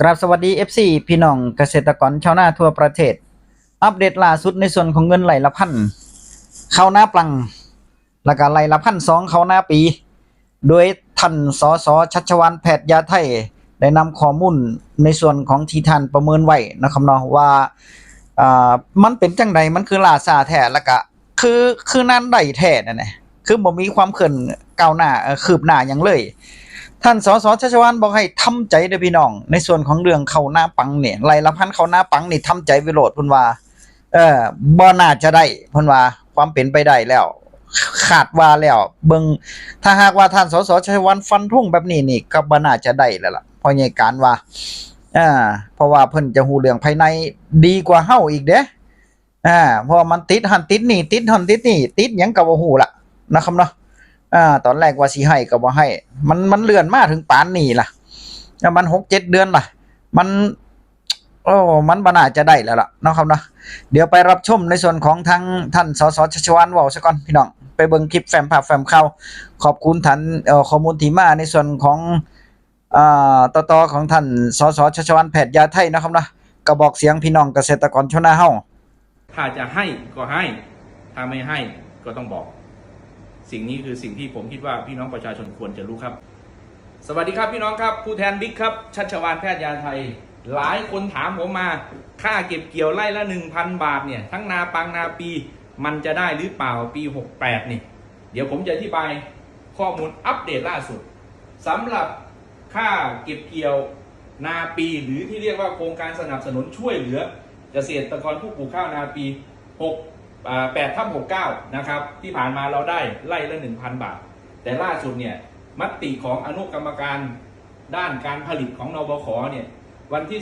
กราบสวัสดี FC พี่น้องเกษตรกรชาวนาทั่วประเทศ อัปเดตล่าสุดในส่วนของเงินไหลละพันเข้าหน้าปลัง แล้วก็ไหลละพันสองเข้าหน้าปี โดยท่านสสชัชวานแพทย์ยาไทยได้นำข้อมูลในส่วนของที่ท่านประเมินไว้นะครับเนาะว่าอ่ามันเป็นจังใดมันคือลาซาแท้แล้วก็คือคือนั่นไดแท้นั่นแหละคือบ่มีความเขินก้าวหน้าคืบหน้าหยังเลย ท่านสสชัชวานบอกให้ทำใจเด้อพี่น้อง ในส่วนของเรื่องเข้าหน้าปังเนี่ยไล่ละพันเข้าหน้าปังนี่ทำใจไว้โหลดเพิ่นว่าเออบ่น่าจะได้พิ่นว่าความเป็นไปได้แล้ว ขาดว่าแล้ว เบิงถ้าหากว่าท่านสสชัชวานฟันธงแบบนี้นี่ก็บ่น่าจะได้แล้วล่ะเพราะใหญ่การว่าอ่าเพราะว่าเพิ่นจะฮู้เรื่องภายในดีกว่าเฮาอีกเด้อ่าเพราะมันติดหันติดนี่ติดหันติดนี่ติดยังก็บ่ฮู้ล่ะนะครับเนาะ อ่าตอนแรกว่าสิให้ก็บ่ให้ มันมันเลื่อนมาถึงปานนี้ล่ะแล้วมันหกเจ็ดเดือนล่ะ มันโอ้มันบ่น่าจะได้แล้วล่ะนะครับเนาะเดี๋ยวไปรับชมในส่วนของทางท่านสสชัชวานว้าซะก่อนพี่น้อง ไปเบิ่งคลิปแฟมภาพแฟมข่าวขอบคุณท่านเอ่อข้อมูลที่มาในส่วนของอ่าต่อๆของท่านสสชัชวานแพทย์ยาไทยนะครับเนาะกระบอกเสียงพี่น้องเกษตรกรชนาเฮาถ้าจะให้ก็ให้ ถ้าไม่ให้ก็ต้องบอก สิ่งนี้คือสิ่งที่ผมคิดว่าพี่น้องประชาชนควรจะรู้ครับ สวัสดีครับพี่น้องครับผู้แทนบิ๊กครับชัชวานแพทย์ยาไทย หลายคนถามผมมาค่าเก็บเกี่ยวไร่ละ 1,000 บาทเนี่ยทั้งนาปังนาปีมันจะได้หรือเปล่าปี 68 นี่ เดี๋ยวผมจะอธิบายข้อมูลอัปเดตล่าสุดสำหรับค่าเก็บเกี่ยวนาปีหรือที่เรียกว่าโครงการสนับสนุนช่วยเหลือเกษตรกรผู้ปลูกข้าวนาปี 6อ่า8ทับ69นะครับ ที่ผ่านมาเราได้ไล่ละ1,000บาท แต่ล่าสุดเนี่ยมติของอนุกรรมการด้านการผลิตของนบขเนี่ยวันที่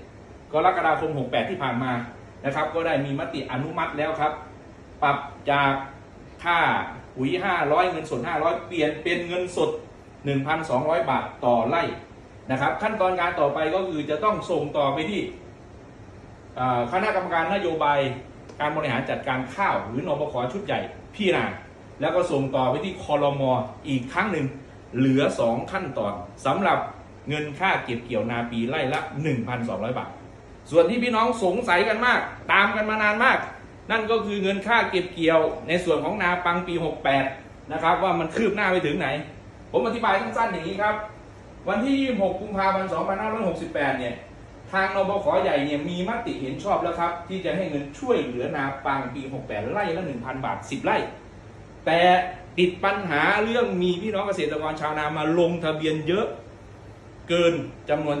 17 กรกฎาคม 68 ที่ผ่านมานะครับ ก็ได้มีมติอนุมัติแล้วครับ ปรับจากค่าปุ๋ย 500 เงินสด 500 เปลี่ยนเป็นเงินสด 1,200 บาทต่อไร่นะครับ ขั้นตอนการต่อไปก็คือจะต้องส่งต่อไปที่คณะกรรมการนโยบาย การบริหารจัดการข้าวหรือนบขชุดใหญ่พี่นาแล้วก็ส่งต่อไปที่คอรมออีกครั้งหนึ่งเหลือ 2 ขั้นตอนสำหรับเงินค่าเก็บเกี่ยวนาปีไร่ละ 1,200 บาท ส่วนที่พี่น้องสงสัยกันมาก ตามกันมานานมาก นั่นก็คือเงินค่าเก็บเกี่ยวในส่วนของนาปังปี 68 นะครับ ว่ามันคืบหน้าไปถึงไหน ผมอธิบายสั้นๆอย่างนี้ครับ วันที่ 26 กุมภาพันธ์ 2568 เนี่ย ทางนบขใหญ่เนี่ยมีมติเห็นชอบแล้วครับ ที่จะให้เงินช่วยเหลือนาปังปี 68 ไร่ละ1,000 บาท 10 ไร่ แต่ติดปัญหาเรื่องมีพี่น้องเกษตรกรชาวนามาลงทะเบียนเยอะเกินจำนวนที่